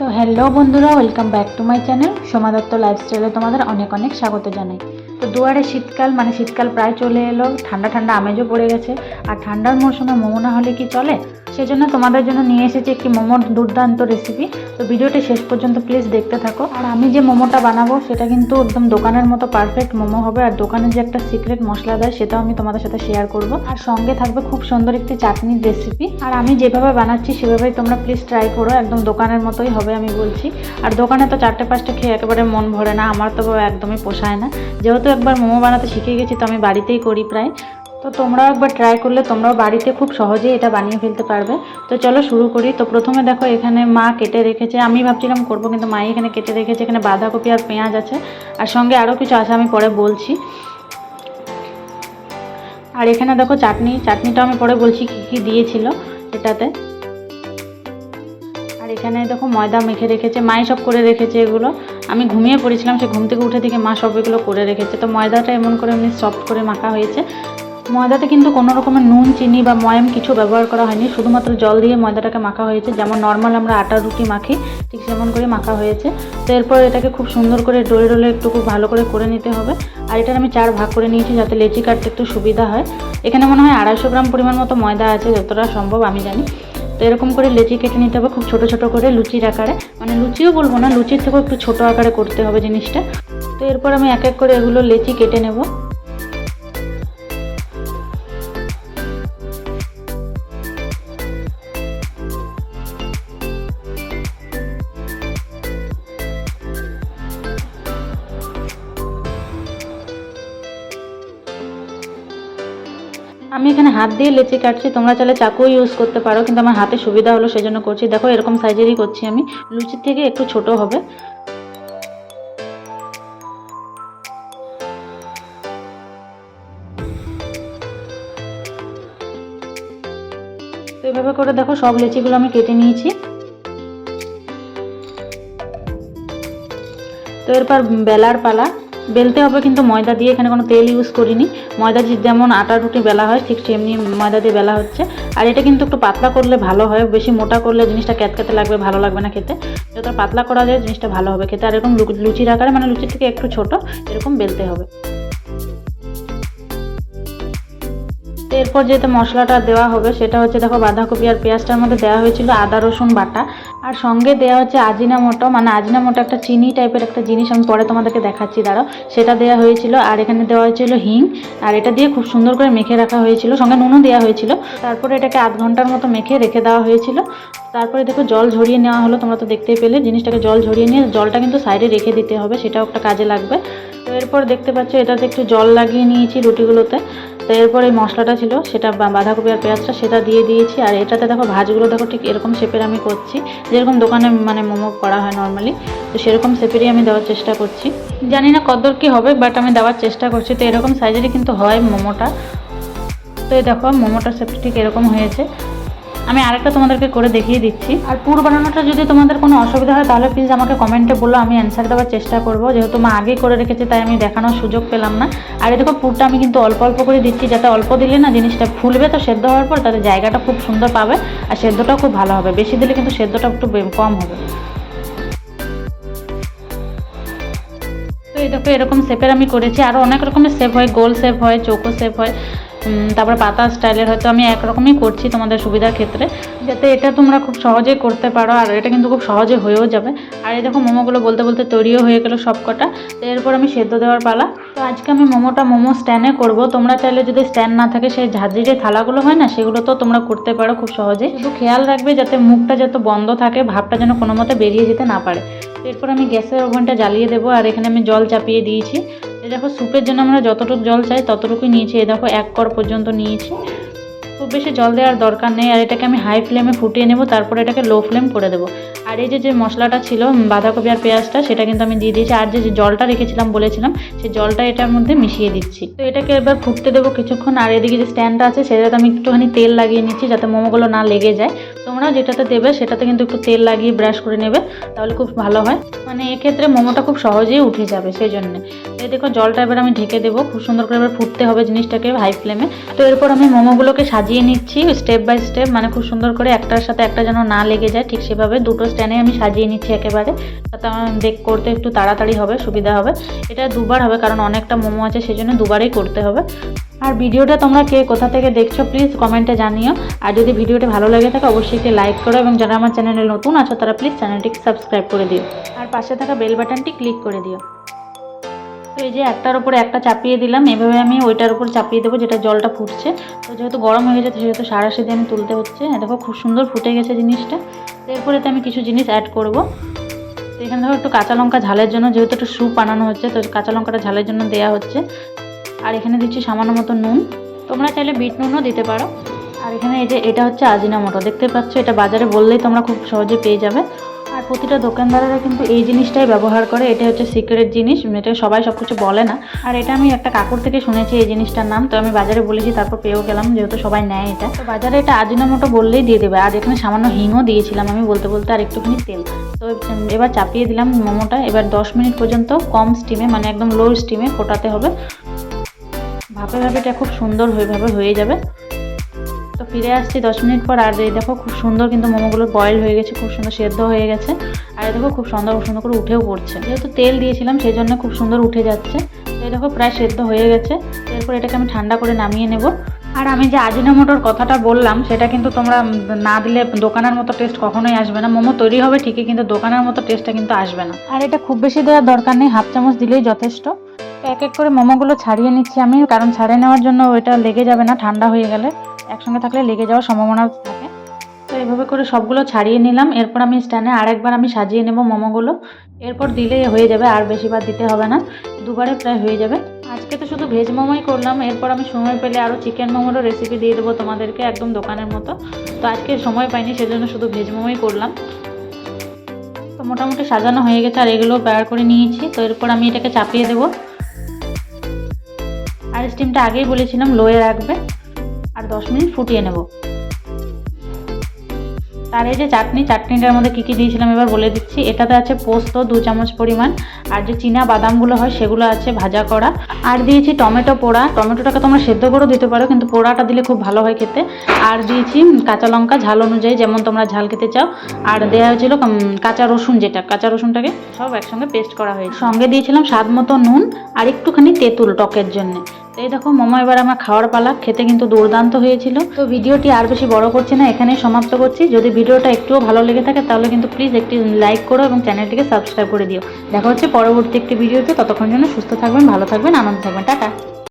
তো হ্যালো বন্ধুরা welcome back to my channel Soma Dutta লাইফস্টাইলে তোমাদের অনেক অনেক স্বাগত জানাই। তো দুয়ারে শীতকাল মানে শীতকাল প্রায় চলে এলো, ঠান্ডা ঠান্ডা আমেজও পড়ে গেছে। আর ঠান্ডার মৌসুমে মোমো না হলে কি চলে? সেজন্য তোমাদের জন্য নিয়ে এসেছি একটি মোমোর দুর্দান্ত রেসিপি তো ভিডিওটি শেষ পর্যন্ত প্লিজ দেখতে থাকো। আর আমি যে মোমোটা বানাবো, সেটা কিন্তু একদম দোকানের মতো পারফেক্ট মোমো হবে। আর দোকানে যে একটা সিক্রেট মশলা দেয়, সেটাও আমি তোমাদের সাথে শেয়ার করব। আর সঙ্গে থাকবে খুব সুন্দর একটি চাটনির রেসিপি আর আমি যেভাবে বানাচ্ছি, সেভাবেই তোমরা প্লিজ ট্রাই করো। একদম দোকানের মতোই হবে আমি বলছি। আর দোকানে তো চারটে পাঁচটা খেয়ে একেবারে মন ভরে না, আমার তো একদমই পোষায় না। যেহেতু একবার মোমো বানাতে শিখে গেছি, তো আমি বাড়িতেই করি প্রায়। তো তোমরাও একবার ট্রাই করলে তোমরাও বাড়িতে খুব সহজেই এটা বানিয়ে ফেলতে পারবে। তো চলো শুরু করি। তো প্রথমে দেখো এখানে মা কেটে রেখেছে। আমি ভাবছিলাম করব কিন্তু মাই এখানে কেটে রেখেছে। এখানে বাঁধাকপি আর পেঁয়াজ আছে। আর সঙ্গে আরও কিছু আছে আমি পরে বলছি। আর এখানে দেখো চাটনি। চাটনিটা আমি পরে বলছি কী কী দিয়েছিল এটাতে। আর এখানে দেখো ময়দা মেখে রেখেছে। মাই সব করে রেখেছে এগুলো। আমি ঘুমিয়ে পড়েছিলাম। সে ঘুম থেকে উঠে থেকে মা সব এগুলো করে রেখেছে। তো ময়দাটা এমন করে এমনি সফট করে মাখা হয়েছে। ময়দাতে কিন্তু কোনো রকমের নুন, চিনি বা ময়াম কিছু ব্যবহার করা হয়নি। শুধুমাত্র জল দিয়ে ময়দাটাকে মাখা হয়েছে। যেমন নর্মাল আমরা আটার রুটি মাখি, ঠিক সেমন করে মাখা হয়েছে। তো এরপর এটাকে খুব সুন্দর করে ডোলে ডোলে একটু খুব ভালো করে করে নিতে হবে। আর এটার আমি চার ভাগ করে নিয়েছি যাতে লেচি কাটতে একটু সুবিধা হয়। এখানে মনে হয় আড়াইশো গ্রাম পরিমাণ মতো ময়দা আছে, যতটা সম্ভব আমি জানি। তো এরকম করে লেচি কেটে নিতে হবে খুব ছোট ছোট করে লুচির আকারে। মানে লুচিও বলব না, লুচির থেকেও একটু ছোট আকারে করতে হবে জিনিসটা। তো এরপর আমি এক এক করে এগুলো লেচি কেটে নেব। আমি এখানে হাত দিয়ে লেচি কাটছি, তোমরা চাইলে চাকু ইউজ করতে পারো, কিন্তু আমার হাতে সুবিধা হলো সেজন্য করছি। দেখো, এরকম সাইজেরই করছি আমি। লুচির থেকে একটু ছোট হবে। তো এভাবে করে দেখো, সব লেচিগুলো আমি কেটে নিয়েছি। তো এরপর বেলার পালা। বেলতে হবে কিন্তু ময়দা দিয়ে, এখানে কোনো তেল ইউজ করিনি। ময়দা যেমন আটা রুটি বেলা হয়, ঠিক সেমনি ময়দা দিয়ে বেলা হচ্ছে। আর এটা কিন্তু একটু পাতলা করলে ভালো হয়, বেশি মোটা করলে জিনিসটা ক্যাতক্যাতে লাগবে, ভালো লাগবে না খেতে। যত পাতলা করা যায়, জিনিসটা ভালো হবে খেতে। আর এরকম লুচির আকারে মানে লুচির থেকে একটু ছোট, এরকম বেলতে হবে। এরপর যেটা মশলাটা দেওয়া হবে, সেটা হচ্ছে দেখো বাঁধাকপি আর পেঁয়াজটার মধ্যে দেওয়া হয়েছিল আদা, রসুন বাটা। আর সঙ্গে দেওয়া হচ্ছে আজিনামোটো মানে আজিনামোটো একটা চিনি টাইপের একটা জিনিস, আমি পরে তোমাদেরকে দেখাচ্ছি, দাঁড়াও। সেটা দেওয়া হয়েছিল, আর এখানে দেওয়া হয়েছিল হিং। আর এটা দিয়ে খুব সুন্দর করে মেখে রাখা হয়েছিল। সঙ্গে নুনও দেওয়া হয়েছিল। তারপরে এটাকে আধ ঘণ্টার মতো মেখে রেখে দেওয়া হয়েছিল। তারপরে দেখো জল ঝরিয়ে নেওয়া হলো, তোমরা তো দেখতেই পেলে। জিনিসটাকে জল ঝরিয়ে নিয়ে জলটা কিন্তু সাইডে রেখে দিতে হবে, সেটাও একটা কাজে লাগবে। তো এরপর দেখতে পাচ্ছ, এটাতে একটু জল লাগিয়ে নিয়েছি রুটিগুলোতে। তো এরপরে এই মশলাটা ছিল, সেটা বাঁধাকপি আর পেঁয়াজটা সেটা দিয়ে দিয়েছি। আর এটাতে দেখো ভাজগুলো দেখো ঠিক এরকম শেপের আমি করছি, যেরকম দোকানে মানে মোমো করা হয় নর্মালি তো সেরকম শেপেরই আমি দেওয়ার চেষ্টা করছি। জানি না কতদূর কী হবে বাট আমি দেওয়ার চেষ্টা করছি। তো এরকম সাইজেরই কিন্তু হয় মোমোটা। তো এই দেখো মোমোটার শেপটা ঠিক এরকম হয়েছে। আমি আরেকটা তোমাদেরকে করে দেখিয়ে দিচ্ছি। আর পুর বানানোটা যদি তোমাদের কোনো অসুবিধা হয়, তাহলে প্লিজ আমাকে কমেন্টে বলো, আমি অ্যান্সার দেওয়ার চেষ্টা করব। যেহেতু মা আগেই করে রেখেছে, তাই আমি দেখানোর সুযোগ পেলাম না। আর দেখো, পুরটা আমি কিন্তু অল্প অল্প করে দিচ্ছি, যাতে অল্প দিলে না জিনিসটা ফুলবে। তো সেদ্ধ হওয়ার পর তাদের জায়গাটা খুব সুন্দর পাবে, আর সেদ্ধটাও খুব ভালো হবে। বেশি দিলে কিন্তু সেদ্ধটা একটু কম হবে। তো দেখো, এরকম শেপের আমি করেছি। আরও অনেক রকমের শেপ হয়, গোল শেপ হয়, চৌকো শেপ হয়। তারপরে পাতা স্টাইলের হয়তো আমি একরকমই করছি তোমাদের সুবিধার ক্ষেত্রে। যাতে এটা তোমরা খুব সহজেই করতে পারো, আর এটা কিন্তু খুব সহজে হয়েও যাবে। আর এই দেখো মোমোগুলো বলতে বলতে তৈরিও হয়ে গেলো সব কটা তো এরপর আমি সেদ্ধ দেওয়ার পালা। তো আজকে আমি মোমোটা মোমো স্ট্যান্ডে করব। তোমরা চাইলে যদি স্ট্যান্ড না থাকে, সেই ঝাঁঝরি যে থালাগুলো হয় না, সেগুলো তো তোমরা করতে পারো খুব সহজে। শুধু খেয়াল রাখবে যাতে মুখটা যাতে বন্ধ থাকে, ভাবটা যেন কোনো মতে বেরিয়ে যেতে না পারে। এরপর আমি গ্যাসের ওভেনটা জ্বালিয়ে দেবো, আর এখানে আমি জল চাপিয়ে দিয়েছি। এই দেখো, স্যুপের জন্য আমরা যতটুকু জল চাই ততটুকুই নিয়েছি। এ দেখো, এক কর পর্যন্ত নিয়েছি। খুব বেশি জল দেওয়ার দরকার নেই। আর এটাকে আমি হাই ফ্লেমে ফুটিয়ে নেব, তারপরে এটাকে লো ফ্লেম করে দেবো। আর এই যে মশলাটা ছিল বাঁধাকপি আর পেঁয়াজটা, সেটা কিন্তু আমি দিয়ে দিয়েছি। আর যে জলটা রেখেছিলাম, বলেছিলাম, সেই জলটা এটার মধ্যে মিশিয়ে দিচ্ছি। তো এটাকে এবার ফুটতে দেবো কিছুক্ষণ, আর এদিকে যে স্ট্যান্ডটা আছে, সেটাতে আমি একটুখানি তেল লাগিয়ে নিচ্ছি, যাতে মোমোগুলো না লেগে যায়। তোমরা যেটাতে দেবে, সেটাতে কিন্তু একটু তেল লাগিয়ে ব্রাশ করে নেবে, তাহলে খুব ভালো হয়। মানে এক্ষেত্রে মোমোটা খুব সহজেই উঠে যাবে সেই জন্যে এই দেখো, জলটা এবার আমি ঢেকে দেবো। খুব সুন্দর করে এবার ফুটতে হবে জিনিসটাকে হাই ফ্লেমে তো এরপর আমি মোমোগুলোকে সাজিয়ে নিচ্ছি স্টেপ বাই স্টেপ মানে খুব সুন্দর করে একটার সাথে একটা যেন না লেগে যায়, ঠিক সেভাবে দুটো স্ট্যান্ডে আমি সাজিয়ে নিচ্ছি একেবারে। তাতে আমার দেখ করতে একটু তাড়াতাড়ি হবে, সুবিধা হবে। এটা দুবার হবে, কারণ অনেকটা মোমো আছে সেই জন্য দুবারই করতে হবে। আর ভিডিওটা তোমরা কে কোথা থেকে দেখছ প্লিজ কমেন্টে জানিও। আর যদি ভিডিওটি ভালো লাগে থাকে, অবশ্যই একটি লাইক করো এবং যারা আমার চ্যানেলে নতুন আছো, তারা প্লিজ চ্যানেলটিকে সাবস্ক্রাইব করে দিও। আর পাশে থাকা বেল বাটনটি ক্লিক করে দিও। তো এই যে একটার উপরে একটা চাপিয়ে দিলাম এভাবে আমি ওইটার উপর চাপিয়ে দেবো যেটা জলটা ফুটছে। তো যেহেতু গরম হয়ে গেছে সেহেতু সারাশি দিয়ে আমি তুলতে হচ্ছে। হ্যাঁ, দেখো খুব সুন্দর ফুটে গেছে জিনিসটা। তো এরপরে তো আমি কিছু জিনিস অ্যাড করব। তো এখানে দেখো একটু কাঁচা লঙ্কা ঝালের জন্য যেহেতু একটু স্যুপ বানানো হচ্ছে তো কাঁচা লঙ্কাটা ঝালের জন্য দেওয়া হচ্ছে। আর এখানে দিচ্ছি সামান্য মতো নুন। তোমরা চাইলে বিট নুনও দিতে পারো। আর এখানে এই যে এটা হচ্ছে আজিনামোটো দেখতে পাচ্ছ এটা বাজারে বললেই তোমরা খুব সহজে পেয়ে যাবে। প্রতিটা দোকানদারেরা কিন্তু এই জিনিসটাই ব্যবহার করে এটা হচ্ছে সিক্রেট জিনিস, এটা সবাই সব কিছু বলে না। আর এটা আমি একটা কাকুর থেকে শুনেছি এই জিনিসটার নাম, তো আমি বাজারে বলেছি, তারপর পেয়েও গেলাম, যেহেতু সবাই নেয় এটা। তো বাজারে এটা আজিনামোটো বললেই দিয়ে দেবে আর এখানে সামান্য হিংও দিয়েছিলাম আমি বলতে বলতে আর একটুখানি তেল। তো এবার চাপিয়ে দিলাম মোমোটা, এবার দশ মিনিট পর্যন্ত কম স্টিমে মানে একদম লো স্টিমে ফোটাতে হবে। ভাপে ভাপে এটা খুব সুন্দর হয়েভাবে হয়ে যাবে। তো ফিরে আসছি দশ মিনিট পর। আর এই দেখো খুব সুন্দর কিন্তু মোমোগুলো বয়েল হয়ে গেছে, খুব সুন্দর সেদ্ধ হয়ে গেছে। আর দেখো খুব সুন্দর সুন্দর করে উঠেও পড়ছে। যেহেতু তেল দিয়েছিলাম, সেই জন্য খুব সুন্দর উঠে যাচ্ছে। তো এই দেখো প্রায় সেদ্ধ হয়ে গেছে। এরপর এটাকে আমি ঠান্ডা করে নামিয়ে নেব। আর আমি যে আজিনামোটোর কথাটা বললাম, সেটা কিন্তু তোমরা না দিলে দোকানের মতো টেস্ট কখনোই আসবে না। মোমো তৈরি হবে ঠিকই, কিন্তু দোকানের মতো টেস্টটা কিন্তু আসবে না। আর এটা খুব বেশি দেওয়ার দরকার নেই, হাফ চামচ দিলেই যথেষ্ট। এক এক করে মোমোগুলো ছাড়িয়ে নিচ্ছি আমি, কারণ ছাড়িয়ে নেওয়ার জন্য ওইটা লেগে যাবে না, ঠান্ডা হয়ে গেলে। একসঙ্গে থাকলে লেগে যাওয়ার সম্ভাবনা থাকে। তো এভাবে করে সবগুলো ছাড়িয়ে নিলাম। এরপর আমি স্ট্যান্ডে আরেকবার আমি সাজিয়ে নেব মোমোগুলো। এরপর দিলেই হয়ে যাবে, আর বেশিবার দিতে হবে না। দুবারে প্রায় হয়ে যাবে। আজকে তো শুধু ভেজ মোমোই করলাম। এরপর আমি সময় পেলে আরও চিকেন মোমোরও রেসিপি দিয়ে দেবো তোমাদেরকে একদম দোকানের মতো। তো আজকে সময় পাইনি, সেজন্য শুধু ভেজ মোমোই করলাম। তো মোটামুটি সাজানো হয়ে গেছে, আর এগুলো বের করে নিয়েছি। তো এরপর আমি এটাকে চাপিয়ে দেবো। আর স্টিমটা আগেই বলেছিলাম লোয়ে রাখবে। আর দশ মিনিট ফুটিয়ে নেব। আর এই যে চাটনি, চাটনিটার মধ্যে কী কী দিয়েছিলাম এবার বলে দিচ্ছি। এটাতে আছে পোস্ত, দু চামচ পরিমাণ। আর যে চীনা বাদামগুলো হয়, সেগুলো আছে ভাজা করা। আর দিয়েছি টমেটো পোড়া। টমেটোটাকে তোমরা সেদ্ধ করেও দিতে পারো, কিন্তু পোড়াটা দিলে খুব ভালো হয় খেতে। আর দিয়েছি কাঁচা লঙ্কা, ঝাল অনুযায়ী যেমন তোমরা ঝাল খেতে চাও। আর দেওয়া হয়েছিল কাঁচা রসুন যেটা, কাঁচা রসুনটাকে সব একসঙ্গে পেস্ট করা হয়েছে। সঙ্গে দিয়েছিলাম স্বাদ মতো নুন আর একটুখানি তেঁতুল টকের জন্য। তো এই দেখো, মোমো এবার আমার খাওয়ার পালা। খেতে কিন্তু দুর্দান্ত হয়েছিল। তো ভিডিওটি আর বেশি বড় করছি না, এখানেই সমাপ্ত করছি। যদি ভিডিওটা একটুও ভালো লেগে থাকে, তাহলে কিন্তু প্লিজ একটি লাইক করো এবং চ্যানেলটিকে সাবস্ক্রাইব করে দিও। দেখা হচ্ছে পরবর্তী একটি ভিডিওতে। ততক্ষণ জন্য সুস্থ থাকবেন, ভালো থাকবেন, আনন্দ থাকবেন। টাটা।